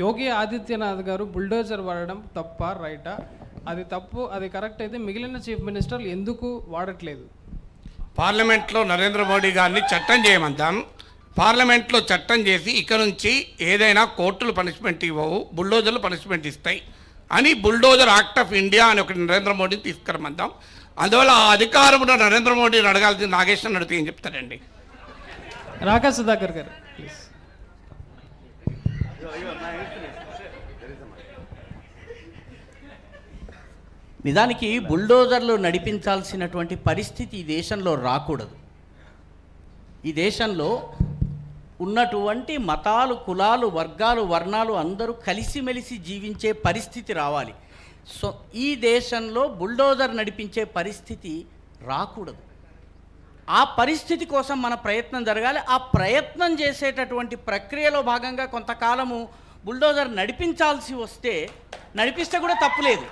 యోగి ఆదిత్యనాథ్ గారు బుల్డోజర్ వాడడం తప్ప రైటా అది తప్పు అది కరెక్ట్ అయితే మిగిలిన చీఫ్ మినిస్టర్లు ఎందుకు వాడట్లేదు? పార్లమెంట్లో నరేంద్ర మోడీ గారిని చట్టం చేయమంటాం పార్లమెంట్లో చట్టం చేసి ఇక నుంచి ఏదైనా కోర్టులు పనిష్మెంట్ ఇవ్వవు బుల్డోజర్లు పనిష్మెంట్ ఇస్తాయి అని బుల్డోజర్ యాక్ట్ ఆఫ్ ఇండియా అని ఒకటి నరేంద్ర మోడీని తీసుకురమందాం అందువల్ల ఆ అధికారంలో నరేంద్ర మోడీని అడగాల్సింది నాగేశ్వరం అడిగితే ఏం చెప్తారండి? రాకా సుధాకర్ గారు ప్లీజ్ నిజానికి బుల్డోజర్లు నడిపించాల్సినటువంటి పరిస్థితి ఈ దేశంలో రాకూడదు. ఈ దేశంలో ఉన్నటువంటి మతాలు కులాలు వర్గాలు వర్ణాలు అందరూ కలిసిమెలిసి జీవించే పరిస్థితి రావాలి. సో ఈ దేశంలో బుల్డోజర్ నడిపించే పరిస్థితి రాకూడదు. ఆ పరిస్థితి కోసం మన ప్రయత్నం జరగాలి. ఆ ప్రయత్నం చేసేటటువంటి ప్రక్రియలో భాగంగా కొంతకాలము బుల్డోజర్ నడిపించాల్సి వస్తే నడిపిస్తే కూడా తప్పులేదు